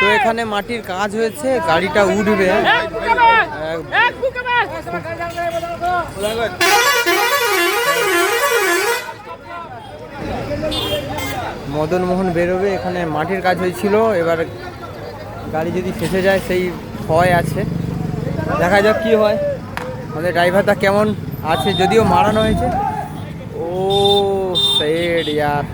তো এখানে মাটির কাজ হয়েছে, গাড়িটা উঠবে। মদন মোহন বেরোবে, এখানে মাটির কাজ হয়েছিল। এবার গাড়ি যদি ফেসে যায়, সেই ভয় আছে। দেখা যাক কি হয়। আমাদের ড্রাইভারটা কেমন আছে, যদিও মারানো হয়েছে। ও সেড ইয়ার।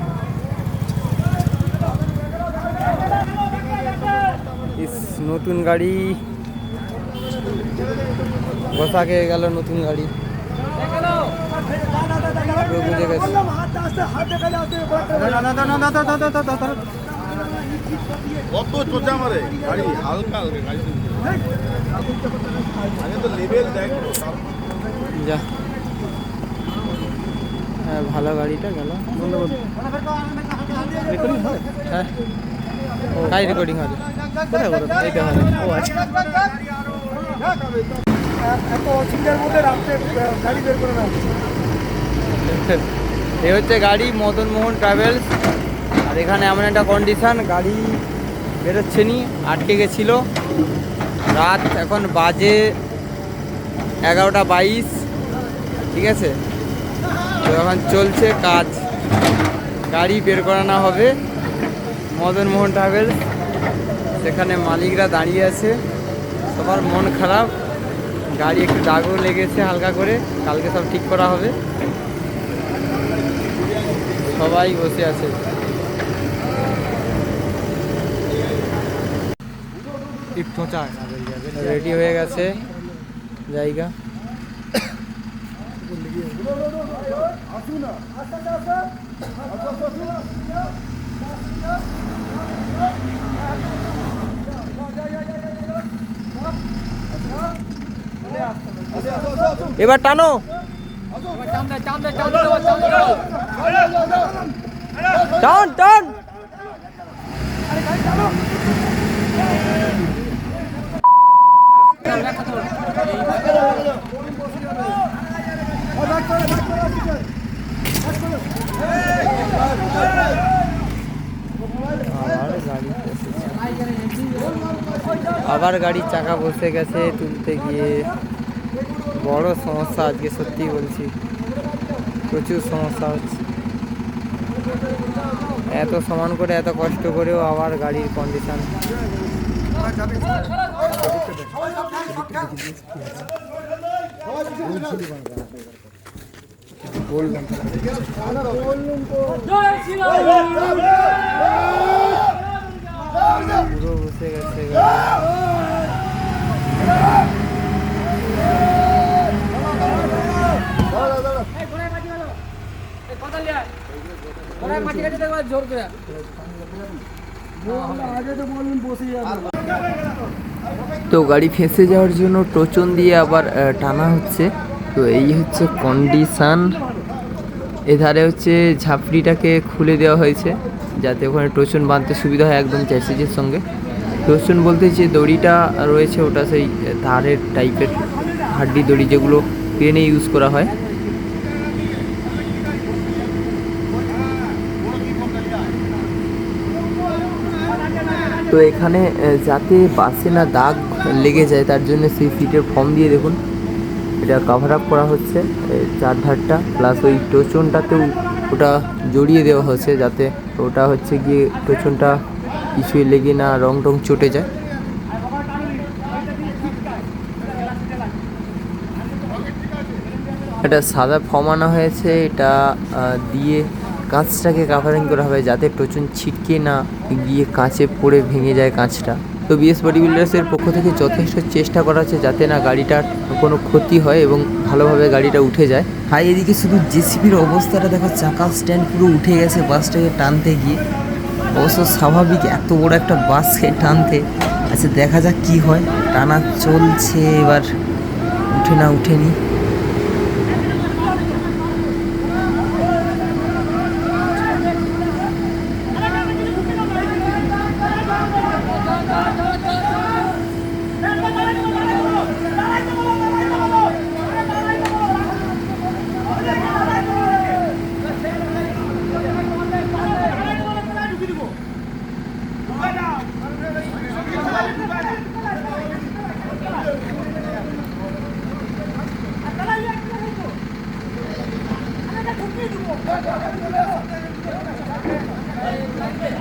নতুন গাড়ি। বসা খেয়ে গেল নতুন গাড়ি। বুঝে গেছে। কত চোচা মারে গাড়ি হালকা হালকা গাড়ি আগে তো লেভেল দেখ। যা। হ্যাঁ ভালো গাড়িটা গেল। হয়। কাই রেকর্ডিং হবে। কোথায় করো হবে। ও আচ্ছা। গাড়ি হচ্ছে গাড়ি, মদন মোহন ট্রাভেলস আর এখানে এমন একটা কন্ডিশন গাড়ি বেরোচ্ছে নি, আটকে গেছিল। রাত এখন বাজে এগারোটা বাইশ, ঠিক আছে? তো এখন চলছে কাজ। গাড়ি বের করানো হবে। মদন মোহন ট্রাভেলস সেখানে মালিকরা দাঁড়িয়ে আছে সবার মন খারাপ গাড়ি একটু দাগও লেগেছে হালকা করে কালকে সব ঠিক করা হবে সবাই বসে আছে রেডি হয়ে গেছে জায়গা এবার টানো। টান টান আবার গাড়ি বসেছে। আবার গাড়ির চাকা বসে গেছে তুলতে গিয়ে। বড় সমস্যা আজকে সত্যি বলছি। প্রচুর সমস্যা হচ্ছে। এত সমান করে এত কষ্ট করেও আবার গাড়ির কন্ডিশন পুরো বসে গেছে গাড়ি আগে তো গাড়ি ফেঁসে যাওয়ার জন্য টোচন দিয়ে আবার টানা হচ্ছে। তো এই হচ্ছে কন্ডিশান এধারে হচ্ছে ঝাঁপড়িটাকে খুলে দেওয়া হয়েছে, যাতে ওখানে টোচন বাঁধতে সুবিধা হয় একদম চ্যাসিজের সঙ্গে। টোচন বলতে যে দড়িটা রয়েছে, ওটা সেই তারের টাইপের হাড্ডি দড়ি যেগুলো ট্রেনে ইউজ করা হয়। তো এখানে যাতে বাসে না দাগ লেগে যায়, তার জন্য সেই ফিটের ফর্ম দিয়ে দেখুন। এটা কাভার আপ করা হচ্ছে চারধারটা প্লাস ওই টোচনটাতেও ওটা জড়িয়ে দেওয়া হচ্ছে যাতে ওটা হচ্ছে গিয়ে টোচনটা কিছুই লেগে না রং টং চটে যায়। এটা সাদা ফর্ম আনা হয়েছে, এটা দিয়ে কাঁচটাকে কাভারিং করা হবে যাতে টোচন ছিটকে না গিয়ে কাঁচে পড়ে ভেঙে যায় কাঁচটা। তো বিএস বডি বিল্ডার্সের পক্ষ থেকে যথেষ্ট চেষ্টা করা হচ্ছে যাতে না গাড়িটার কোনো ক্ষতি হয় এবং ভালোভাবে গাড়িটা উঠে যায়। হাই এদিকে শুধু জেসিবির অবস্থাটা দেখো চাকা স্ট্যান্ড পুরো উঠে গেছে বাসটাকে টানতে গিয়ে। অবশ্য স্বাভাবিক, এত বড় একটা বাসকে টানতে। আচ্ছা দেখা যাক কি হয়। টানা চলছে, এবার উঠে না উঠেনি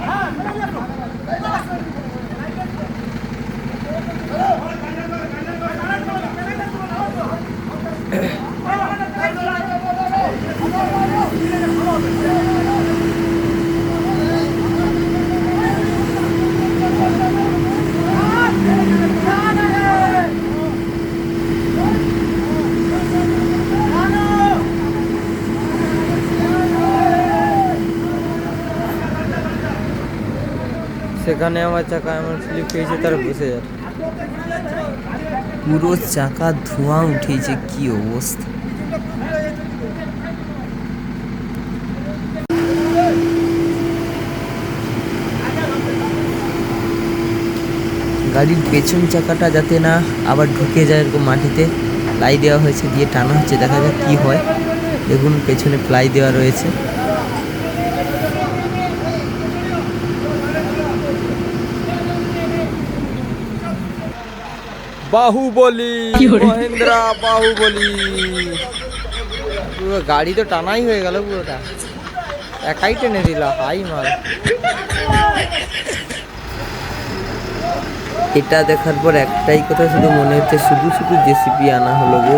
¡Ah, যেখানে আমার চাকা এমন স্লিপ খেয়েছে, তারা বসে যাবে। পুরো চাকা ধোঁয়া উঠেছে, কি অবস্থা? গাড়ির পেছন চাকাটা যাতে না আবার ঢুকে যায় এরকম মাটিতে প্লাই দেওয়া হয়েছে, দিয়ে টানা হচ্ছে, দেখা যাক কি হয়। দেখুন, পেছনে প্লাই দেওয়া রয়েছে। বাহুবলি মহেন্দ্রা বাহুবলি। পুরো গাড়ি তো টানাই হয়ে গেল পুরোটা। একাই টেনে দিল হাই মাল। এটা দেখার পর একটাই কথা শুধু মনে হচ্ছে শুধু শুধু জেসিপি আনা হলো গো।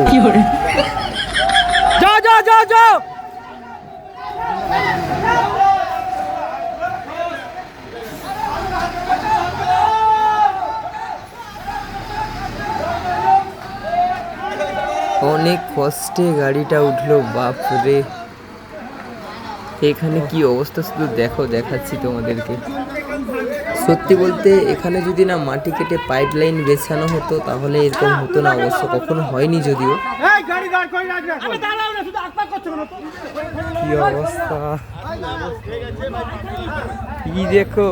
যা যা যা যা অনেক কষ্টে গাড়িটা উঠল বাপরে। এখানে কি অবস্থা? শুধু দেখো দেখাচ্ছি তোমাদেরকে। সত্যি বলতে এখানে যদি না মাটি কেটে পাইপ লাইন বেছানো হতো তাহলে এরকম হতো না অবশ্য কখনো হয়নি যদিও। কি অবস্থা? কি দেখো?